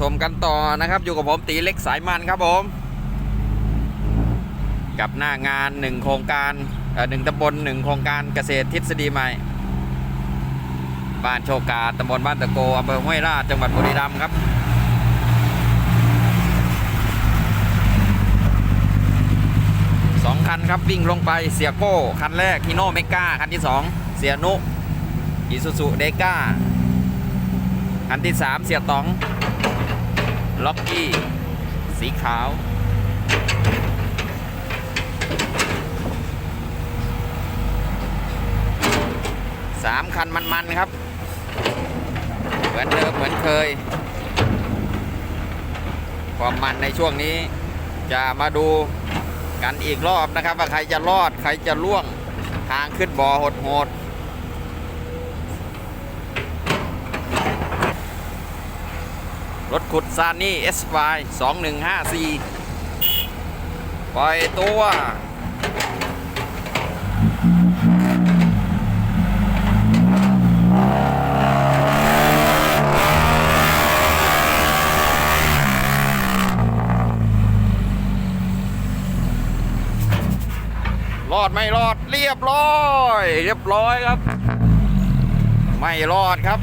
ชมกันต่อนะครับ อยู่กับผมตีเล็กสายมันครับผม กับหน้างานหนึ่งโครงการหนึ่งตำบลหนึ่งโครงการเกษตรทฤษฎีใหม่ บ้านโชกาตำบลบ้านตะโกอำเภอห้วยราชจังหวัดบุรีรัมย์ครับสองคันครับวิ่งลงไปเสียโก้คันแรกฮิโนเมกาคันที่สองเสียนุอิซูซุเดก้าคันที่สามเสียตอง ล็อกกี้ สีขาว สามคันมันๆครับ เหมือนเดิมเหมือนเคย ความมันในช่วงนี้ จะมาดูกันอีกรอบนะครับ ว่าใครจะรอดใครจะล่วงทางขึ้นบ่อโหดรถ ขุดซานี่ SY 2154 ปล่อยตัว รอดไม่รอดเรียบร้อย เรียบร้อยครับ ไม่รอดครับ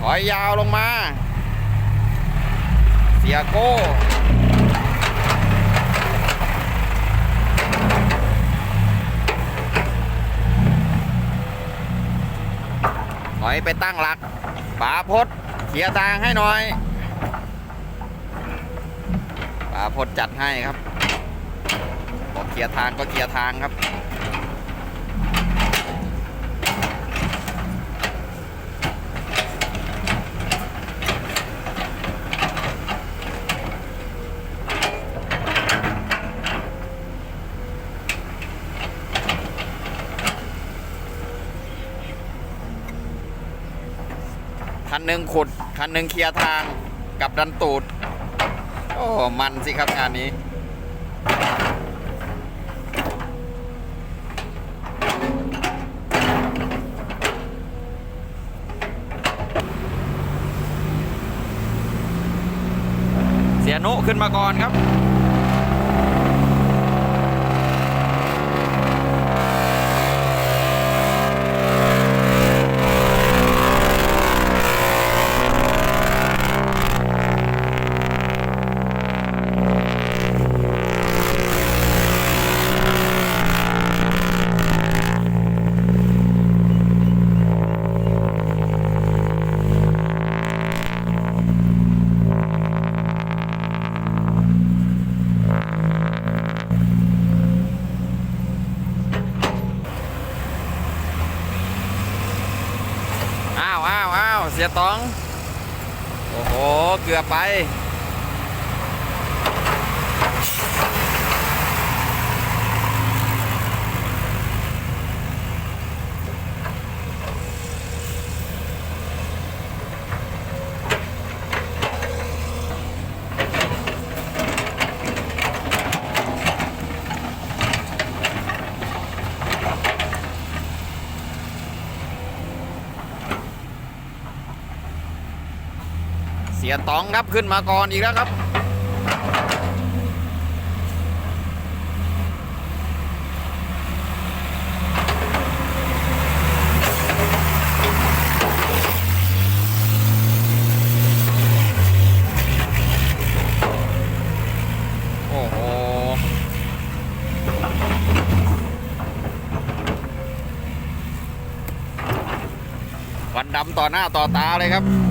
ถอยยาวลงมา เสียโก้ถอยไปตั้งหลักป๋าพดเคลียร์ทางให้หน่อยป๋าพดจัดให้ครับบอกเคลียร์ทางก็เคลียร์ทางครับ นหนึ่งขุด คันหนึ่งเคลียร์ทางกับดันตูด โอ้มันสิครับงานนี้เสียนุขึ้นมาก่อนครับ เกือไป สียตองครับขึ้นมาก่อนอีกแล้วครับ โอ้โห วันดำต่อหน้าต่อตาเลยครับ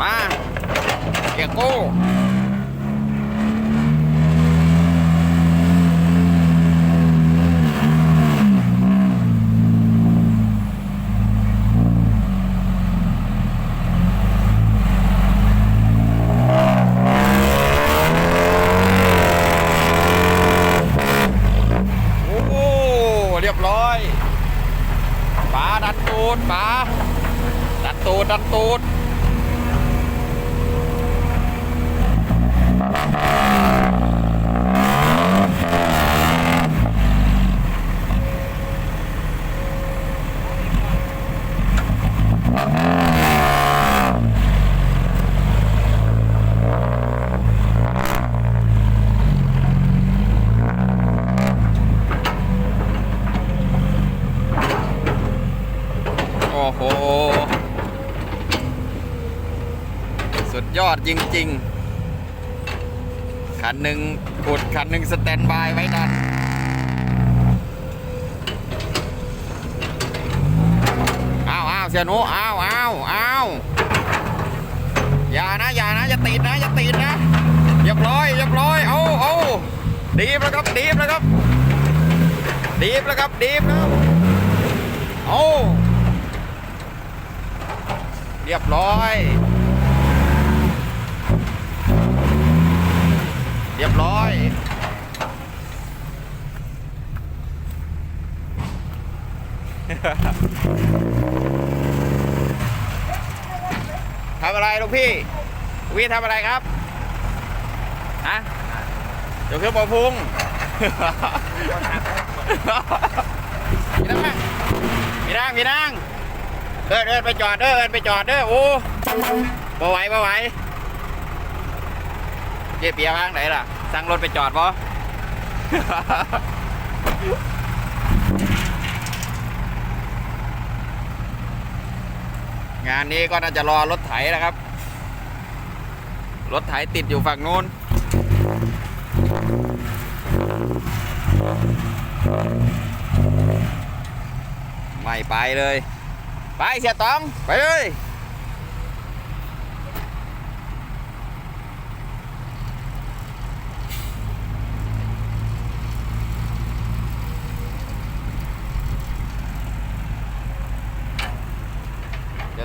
มาเกียร์โก้โอ้โหเรียบร้อยป๋าดันตูดป๋าดันตูดดันตูด อ้โห สุดยอด จริง ๆ คันหนึ่งกดคันหนึ่งสแตนบายไว้ดันอ้าวอ้าวเสียหนูอ้าวอ้าวอ้าวอย่านะอย่านะอย่าติดนะอย่าติดนะเรียบร้อยเรียบร้อยเอาเอาดีบแล้วครับดีบแล้วครับดีบแล้วครับดีบแล้วเอาเรียบร้อย เรียบร้อยทำอะไรลูกพี่ลูกพี่ทำอะไรครับฮะเดี๋ยวเครื่องปอพุงพี่นางพี่นางพี่นางเดินเดินไปจอดเดินเดินไปจอดเด้อโอ้บ่ไหวบ่ไหว เจ๊เปียบ้างไหนล่ะ สั่งรถไปจอดบ่งานนี้ก็น่าจะรอรถไถนะครับ รถไถติดอยู่ฝั่งนู้น ไม่ไปเลย ไปเสียตอง ไปเลย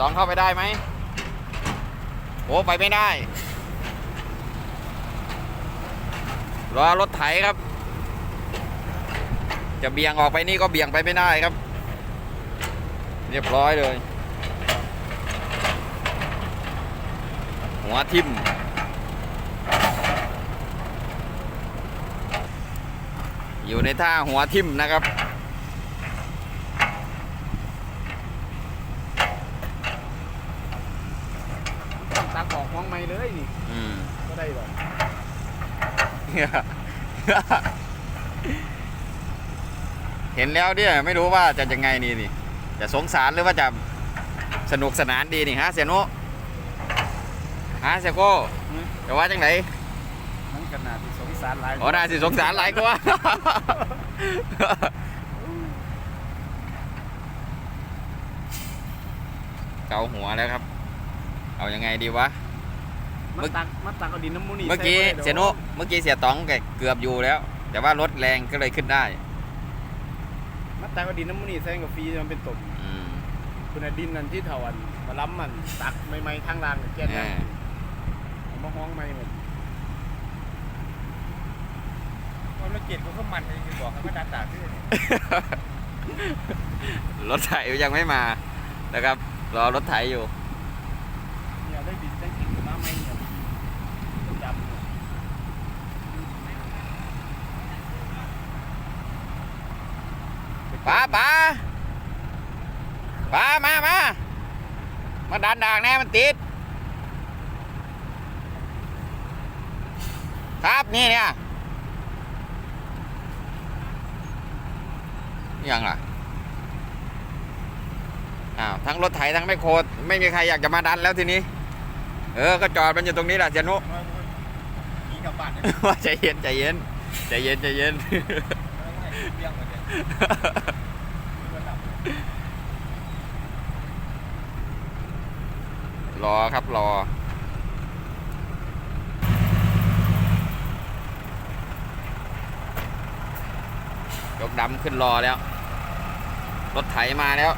ตองเข้าไปได้ไหมโอ้ไปไม่ได้ รอรถไถครับ จะเบี่ยงออกไปนี่ก็เบี่ยงไปไม่ได้ครับ เรียบร้อยเลย หัวทิ่มอยู่ในท่าหัวทิ่มนะครับ ต้องตักออกห้องไม่ เลยนี่อืมก็ได้หรอกเห็นแล้วเนี่ยไม่รู้ว่าจะยังไงนี่นี่จะสงสารหรือว่าจะสนุกสนานดีนี่ฮะเสียโนุฮะเสียโก้จะว่าจังไหนมันขนาดที่สงสารหลายอ๋อน่าสิสงสารหลายกว่าเกาหัวแล้วครับ เอายังไงดีวะ มาตักมาตักเอาดินน้ำมูนี่เมื่อกี้ใส่บ่ได้ดเสียโนุเมื่อกี้เสียตองแกเกือบอยู่แล้ว แต่ว่ารถแรงก็เลยขึ้นได้มาตักเอาดินน้ำมูนี่ใส่กับฟรีมันเป็นตมอืมคุณดินนั่นที่เถาวันมาล้ำมันตักไม่ไม่ทางล่างแก้เอได้อเอามาห้องไม่หมดความละเกียดกูก็มันเลยบอกให้มาดันด่าพี่เนี่ยรถไถยังไม่มานะครับ รอรถไถอยู่เนี่ยได้ดินได้กินมาไม่เนี่ยจำเนี่ย ป้าป้าป้ามามามาดันด่างแน่มันติด ครับนี่เนี่ยยังล่ะอ้าวทั้งรถไถทั้งไม่โครไม่มีใครอยากจะมาดันแล้วทีนี้ เออก็จอดมันอยู่ตรงนี้แหละเสียนุกีกลับบ้านเนี่ยว่าใจเย็นใจเย็นใจเย็นใจเย็น รอครับรอ ยกดำขึ้นรอแล้ว รถไถมาแล้ว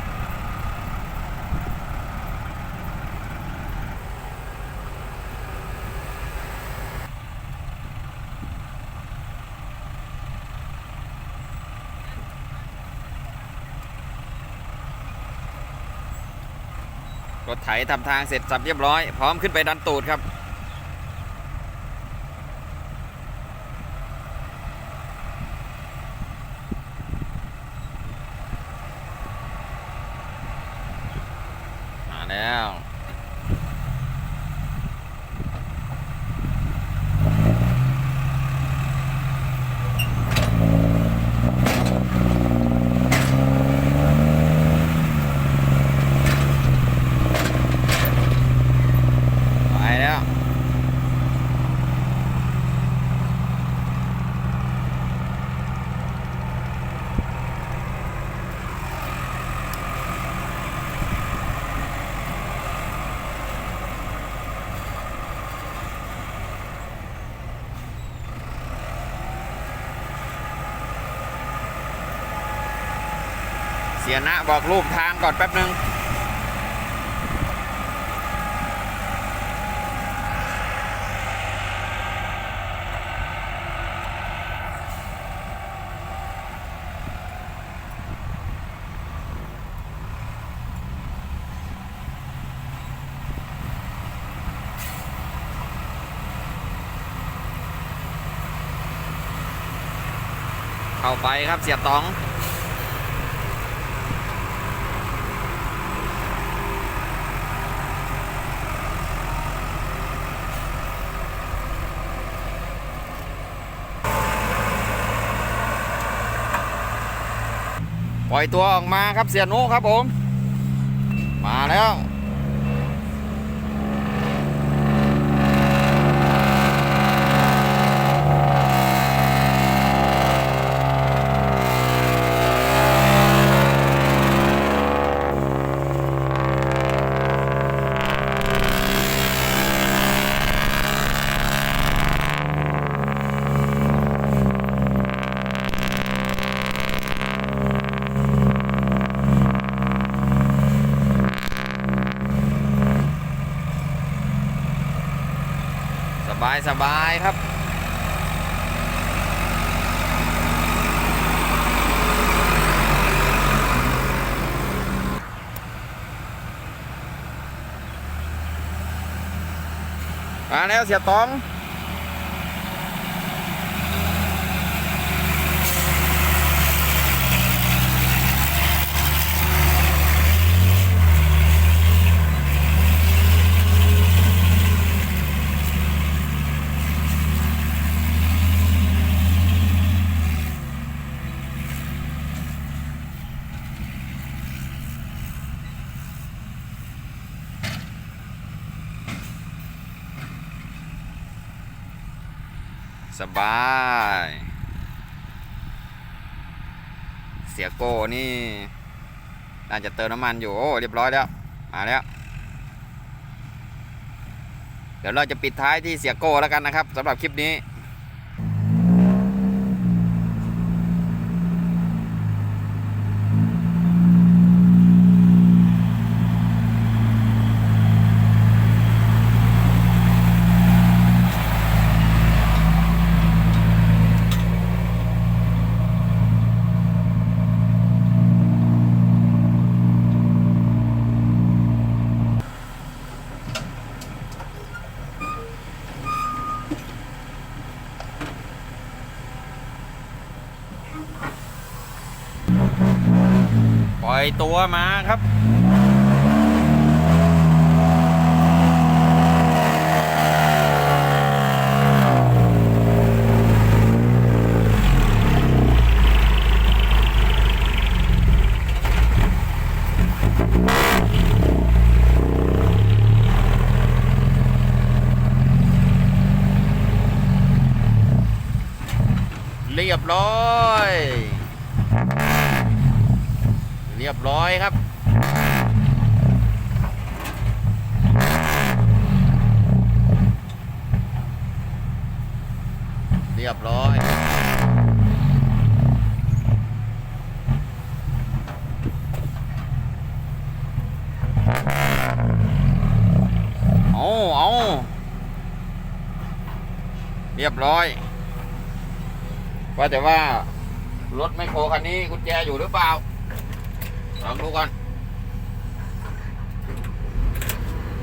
ทำทางเสร็จสับเรียบร้อย พร้อมขึ้นไปดันตูดครับ มาแล้ว สียนะบอกรูปทางก่อนแป๊บนึงเข้าไปครับเสียตอง ปล่อยตัวออกมาครับเสียนุครับผม มาแล้ว สบายสบายครับ มาแล้วเสียตอง สบาย เสียโก้นี่ น่าจะเติมน้ำมันอยู่ โอ้ เรียบร้อยแล้ว มาแล้ว เดี๋ยวเราจะปิดท้ายที่เสียโก้แล้วกันนะครับสำหรับคลิปนี้ อยตัวมาครับ เรียบร้อย เรียบร้อยครับ เรียบร้อยเอาเอาเรียบร้อย ว่าแต่ว่ารถไมโครคันนี้กุญแจอยู่หรือเปล่า ลองดูก่อน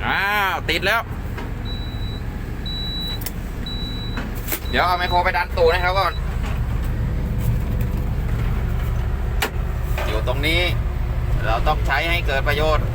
อ้าว ติดแล้ว เดี๋ยวเอาไมโครไปดันตูนให้เขาก่อน อยู่ตรงนี้ เราต้องใช้ให้เกิดประโยชน์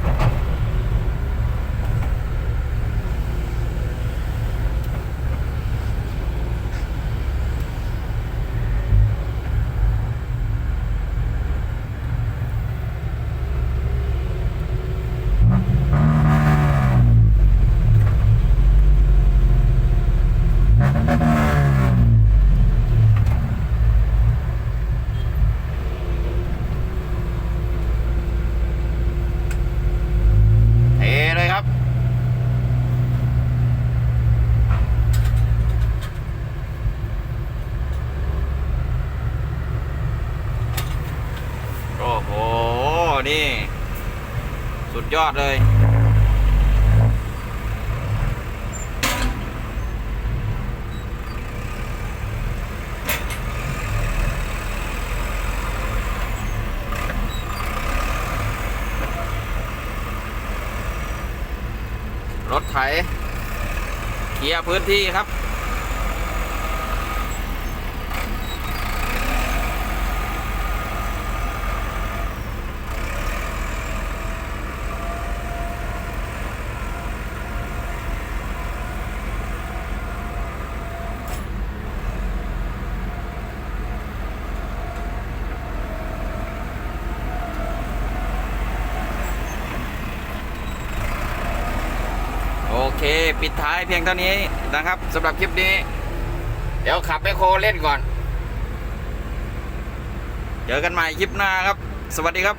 นี่ สุดยอดเลย รถไถเคลียร์พื้นที่ครับ โอเค ปิดท้ายเพียงเท่านี้นะครับสำหรับคลิปนี้ เดี๋ยวขับไปโคเล่นก่อน เจอกันใหม่คลิปหน้าครับ สวัสดีครับ